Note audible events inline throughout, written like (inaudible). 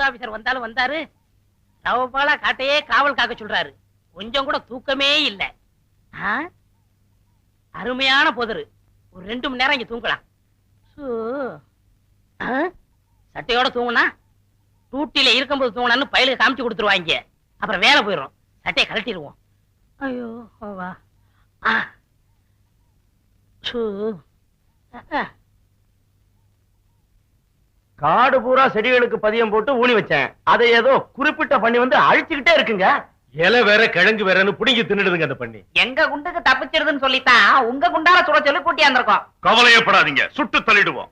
Booth officer வந்தாலும் வந்தாரு. தவப்பாலா காட்டையே காவல் காக்க சொல்றாரு. கொஞ்சம் கூட தூக்கமே இல்ல. அருமையான புதரு. ஒரு ரெண்டு மணி நேரம் இங்க தூங்கலாம். சட்டையோட தூங்குனா? டூட்டில இருக்கும்போது தூங்கினான்னு பயிலுக்கு காமிச்சு கொடுத்துருவாங்க. அப்புறம் வேலை போயிடும் சட்டையை கழட்டிடுவோம். ஐயோ வா. ஆ. சு. காடு பூரா செடிகளுக்கு பதியம் போட்டு ஊனி வச்சேன். அதை ஏதோ குறிப்பிட்ட பண்ணி வந்து அழிச்சுக்கிட்டே இருக்குங்க. இலை வேற கிழங்கு வேறன்னு புடுங்கி தின்னுடுதுங்க அந்த பண்ணி. எங்க குண்டுக்கு தப்பிச்சிருதுன்னு சொல்லித்தான் உங்க குண்டால சுட சொல்லி கூட்டியாந்திருக்கோம் கவலையப்படாதீங்க. சுட்டு தள்ளிடுவோம்.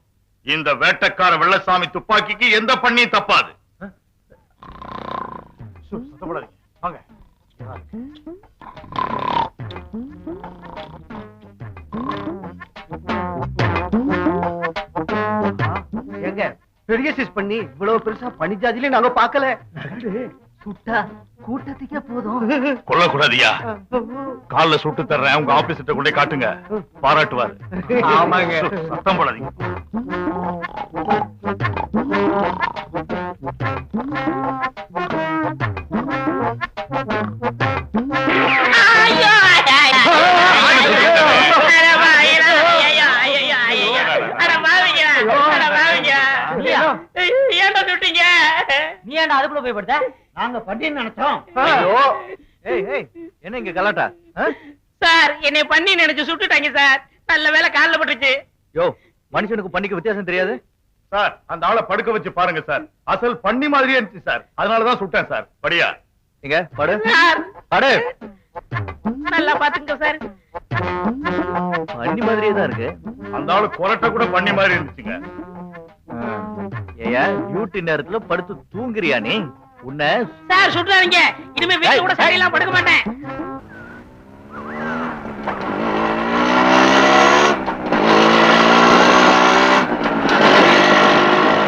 இந்த வேட்டக்கார வெள்ளசாமி துப்பாக்கிக்கு எந்த பண்ணியும் தப்பாது. வாங்க. எங்க பெரிய சைஸ் பண்ணி இவ்வளவு பெருசா பனி ஜாதியில நாங்க பாக்கல சுட்டா கூட்டத்துக்கே போதும். கொல்லக்கூடாதியா? கால்ல சுட்டு தர்றேன் உங்க ஆபீஸ்கிட்ட கொண்டே காட்டுங்க. பாராட்டுவாரு. ஆமாங்க. சத்தம் போடாதீங்க. அதுக்குள்ள போய் படுத்த? நாங்க பண்ணின்னு நினைச்சோம். ஏய் ஏய் என்ன இங்க கலாட்டா? சார் என்னை பண்ணி நினைச்சு சுட்டுட்டாங்க சார். நல்ல வேலை கால்ல பட்டுச்சு யோ மனுஷனுக்கு பண்ணிக்க வித்தியாசம் தெரியாது? சார் அந்த ஆளை படுக்க வச்சு பாருங்க சார். அசல் பண்ணி மாதிரியே இருந்துச்சு சார். அதனாலதான் சுட்டேன் சார். படியா? இங்க படு. சார். படு. நல்லா பாத்துங்க சார். பண்ணி மாதிரியே தான் இருக்கு. அந்த ஆளு கொரட்டை கூட பண்ணி மாதிரி இருந்துச்சுங்க. ஏயா டியூட்டி நேரத்துல படுத்து தூங்குறியா நீ? உன்னை சார் சுட்டுறாதீங்க. இனிமே வீட்டுல கூட சரியெல்லாம் படுக்க மாட்டேன்.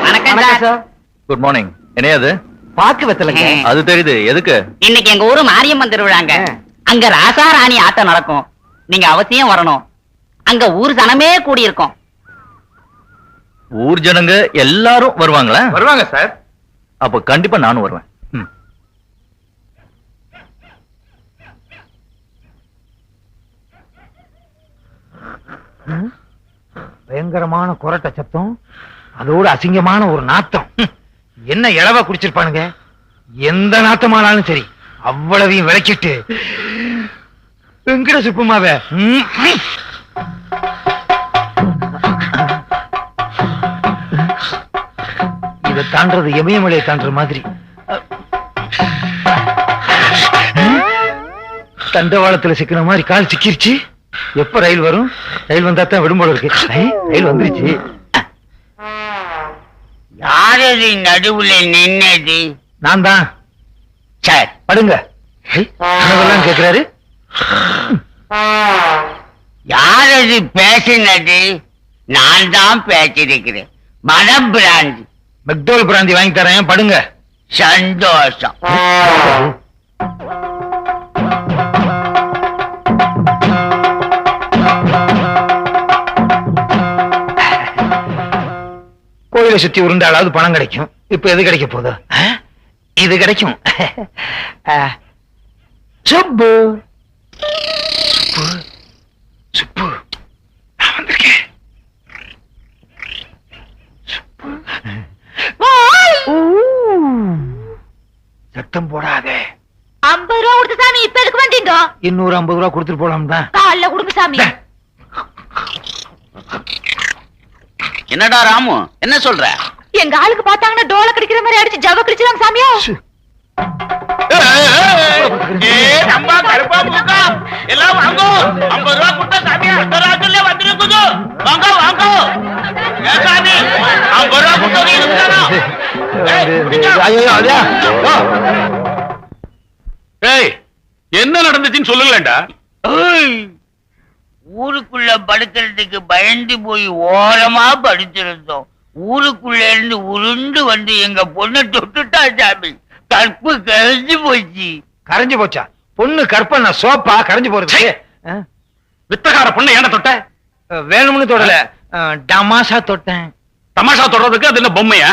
வணக்கம் சார். Good morning என்னையாது? பாக்கு வெத்தலைங்க. அது தெரியுது. எதுக்கு? இன்னைக்கு எங்க ஊரு மாரியம்மன் திருவிழாங்க. அங்க ராசா ராணி ஆட்டம் நடக்கும். நீங்க அவசியம் வரணும். அங்க ஊர் சனமே கூடி இருக்கும் ஊர் ஜனங்க எல்லாரும் வருவாங்களா? வருவாங்க சார். அப்ப கண்டிப்பா நானும் வருவேன். பயங்கரமான குரட்ட சத்தம் அதோட அசிங்கமான ஒரு நாத்தம். என்ன இளவ குடிச்சிருப்பானுங்க? எந்த நாத்தமானாலும் சரி அவ்வளவையும் விளக்கிட்டு வெங்கட சுப்புமாவ இத தாண்டது இமயமலையை தாண்டுற மாதிரி. தண்டவாளத்துல சிக்கின மாதிரி கால் சிக்கிருச்சு. எப்ப ரயில் வரும்? ரயில் வந்தா தான் விடும் போல இருக்கு. ரயில் வந்துருச்சு. யாரது நடுவுல நின்னது? நான் தான். சார் படுங்க. ஐ, என்னவெல்லாம் கேக்குறாரு. யாரது பேசினது? நான் தான் பேசிருக்கிறேன் மனம் பிராந்தி. மெக்டோல் பிராந்தி வாங்கி தரேன் படுங்க. சந்தோஷம். கோயிலை சுத்தி உருண்டாலாவது பணம் கிடைக்கும். இப்ப எது கிடைக்க போகுது? இது கிடைக்கும். (laughs) ஆ நான் வந்திருக்கேன் சுப்பு. ஊ. சத்தம் போடாதே. ஐம்பது ரூபா கொடுத்து சாமி இப்ப எதுக்கு வந்தீங்க? இன்னொரு ஐம்பது ரூபா கொடுத்துட்டு போலாம் தான் காலைல கொடுங்க சாமி. என்னடா ராமு என்ன சொல்ற? எங்க ஆளுக்கு பார்த்தாங்கன்னா டோல கடிக்கிற மாதிரி அடிச்சு ஜவ கடிச்சிடாங்க சாமியா. அம்மா கருப்பா பூக்கா எல்லாம் வாங்கோ. ஐம்பது ரூபா கொடுத்தா வந்துருக்குது. வாங்க வாங்க. ஏன் சாமி ஐம்பது ரூபா கொடுத்தவங்க என்ன நடந்துச்சுன்னு சொல்லுங்களேன்டா. ஊருக்குள்ள படுக்கிறதுக்கு பயந்து போய் ஓரமா படுத்திருந்தோம். ஊருக்குள்ள இருந்து உருண்டு வந்து எங்க பொண்ணை தொட்டுட்டா சாமி. கற்பு கழிஞ்சு போச்சு. கரைஞ்சு போச்சா? பொண்ணு கற்பனை சோப்பா? கரைஞ்சு போறது? வித்தகார பொண்ணு ஏன தொட்ட? வேணும்னு தொடல. டமாசா தொட்டேன். தமாஷா தொடறதுக்கு அது என்ன பொம்மையா?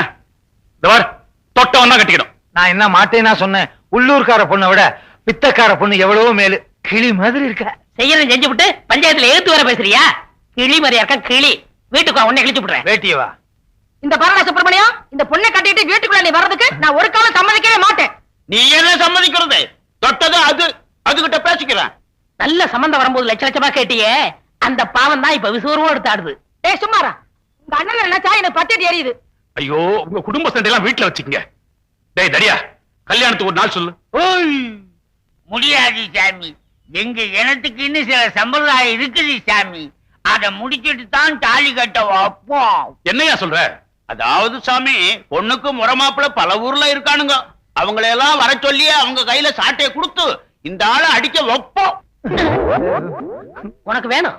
தொட்டவன் தான் கட்டிக்கணும் நான் என்ன மாட்டேன்னா சொன்னேன் உள்ளூர்கார பொண்ணை விட பித்தக்கார பொண்ணு எவ்வளவோ மேலு. கிளி மாதிரி இருக்க? செய்யறதை செஞ்சு விட்டு பஞ்சாயத்துல எழுத்து வர பேசுறியா? கிளி மாதிரியா இருக்க? கிளி. வீட்டுக்கு உன்னை கிழிச்சு விடுறேன் வேட்டியவா இந்த பரவ சுப்பிரமணியம் இந்த பொண்ணை கட்டிட்டு வீட்டுக்குள்ள நீ வர்றதுக்கு நான் ஒரு காலம் சம்மதிக்கவே மாட்டேன். நீ என்ன சம்மதிக்கிறது? தொட்டது அது. அதுகிட்ட பேசிக்கிறேன். நல்ல சம்பந்தம் வரும்போது லட்ச லட்சமா கேட்டியே. அந்த பாவம் தான் இப்ப விசுவரும் எடுத்து ஆடுது. ஏய் சும்மாரா. உங்க அண்ணன் நினைச்சா எனக்கு பச்சடி எரியுது ஐயோ உங்க குடும்ப சண்டை எல்லாம் வீட்டுல வச்சுக்கங்க. டேய் தடியா கல்யாணத்துக்கு ஒரு நாள் சொல்லு. முடியாது சாமி. எங்க இனத்துக்கு இன்னும் சில சம்பிரதாயம் இருக்குது சாமி. அத முடிச்சிட்டு தான் தாலி கட்ட வைப்போம். என்னையா சொல்ற? அதாவது சாமி பொண்ணுக்கு முறமாப்பிள பல ஊர்ல இருக்கானுங்க. அவங்களையெல்லாம் வர சொல்லி அவங்க கையில சாட்டையை கொடுத்து இந்த ஆளை அடிக்க வைப்போம். உனக்கு வேணும்.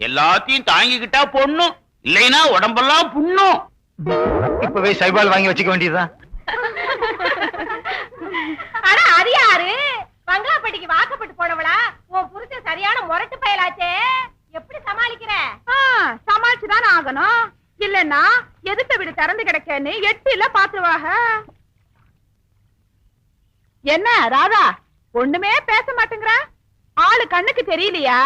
எல்லாத்தையும் தாங்கிக்கிட்டா பொண்ணு இல்லைன்னா உடம்பெல்லாம் புண்ணும். இப்பவே சைபால் வாங்கி வச்சுக்க வேண்டியதுதான். ஆனா அது யாரு? பங்களாப்பட்டிக்கு வாக்கப்பட்டு போனவளா? உன் புருஷன் சரியான முரட்டு பயலாச்சே. எப்படி சமாளிக்கிற? சமாளிச்சுதானே ஆகணும். இல்லன்னா எதிர்த்த வீடு திறந்து கிடக்கன்னு எட்டில பாத்துருவாக என்ன ராதா ஒண்ணுமே பேச மாட்டேங்கிற? ஆளு கண்ணுக்கு தெரியலையா?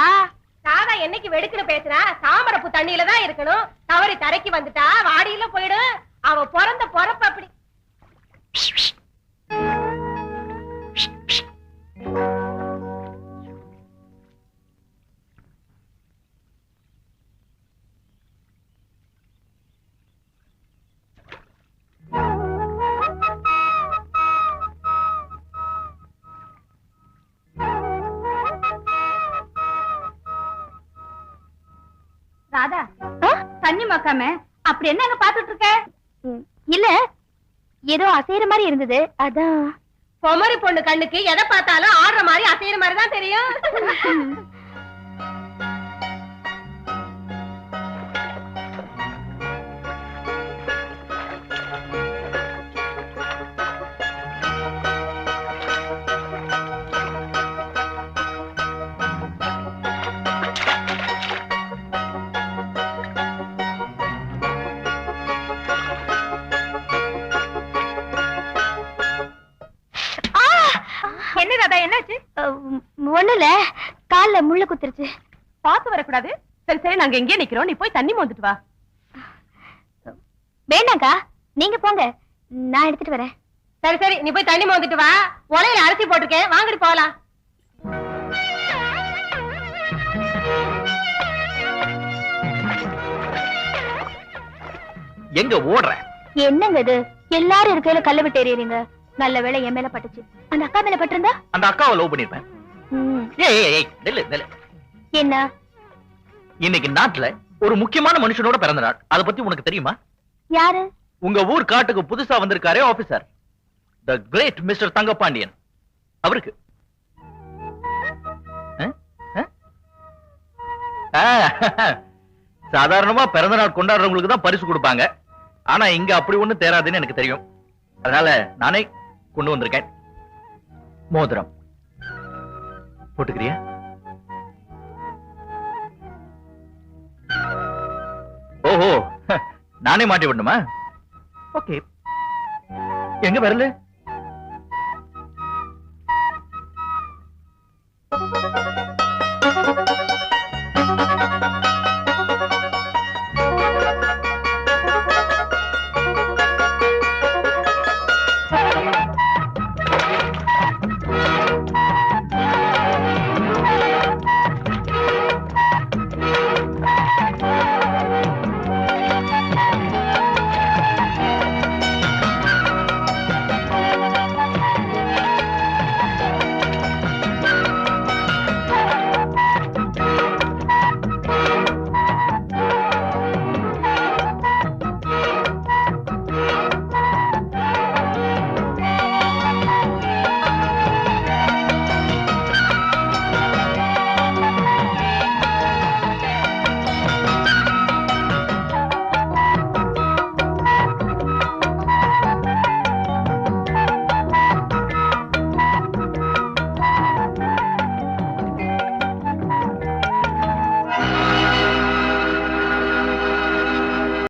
சாதா என்னைக்கு வெடுக்குன்னு பேசுறா? தாமரப்பு தண்ணியில தான் இருக்கணும். தவறி தரைக்கு வந்துட்டா? வாடியில போயிடும் அவ பிறந்த பொறப்ப அப்படி. ராதா தண்ணி மக்காம அப்படி என்னங்க பாத்துட்டு இருக்க இல்ல ஏதோ அசைற மாதிரி இருந்தது. அதான். பொமரி பொண்ணு கண்ணுக்கு எதை பார்த்தாலும் ஆடுற மாதிரி அசைற மாதிரி தான் தெரியும். (laughs) ராதா என்னாச்சு? ஒண்ணுல கால்ல முள்ளு குத்துருச்சு. பாத்து வரக்கூடாது. சரி சரி நாங்க எங்கே நிக்கிறோம். நீ போய் தண்ணி மோந்துட்டு வா. வேண்டாக்கா நீங்க போங்க. நான் எடுத்துட்டு வரேன். சரி சரி நீ போய் தண்ணி மோந்துட்டு வா. உலையில அரிசி போட்டிருக்கேன். வாங்கிட்டு போகலாம். எங்க ஓடுற? என்னங்க இது? எல்லாரும் இருக்கையில கல்ல விட்டு எறியறீங்க நல்ல வேளை என் மேல பட்டுச்சு. அந்த அக்கா மேல பட்டிருந்தா? அந்த அக்காவை லவ் பண்ணிருப்பேன் என்ன? இன்னைக்கு நாட்டுல ஒரு முக்கியமான மனுஷனோட பிறந்த நாள். அத பத்தி உனக்கு தெரியுமா? யாரு? உங்க ஊர் காட்டுக்கு புதுசா வந்திருக்காரே officer the great mister Thangapandian அவருக்கு. சாதாரணமா பிறந்த நாள் கொண்டாடுறவங்களுக்கு தான் பரிசு கொடுப்பாங்க. ஆனா இங்க அப்படி ஒண்ணு தேராதுன்னு எனக்கு தெரியும். அதனால நானே கொண்டு வந்திருக்கேன். மோதிரம். போட்டுக்கிறியா? ஓஹோ நானே மாட்டி விடணுமா ஓகே. எங்க வரல?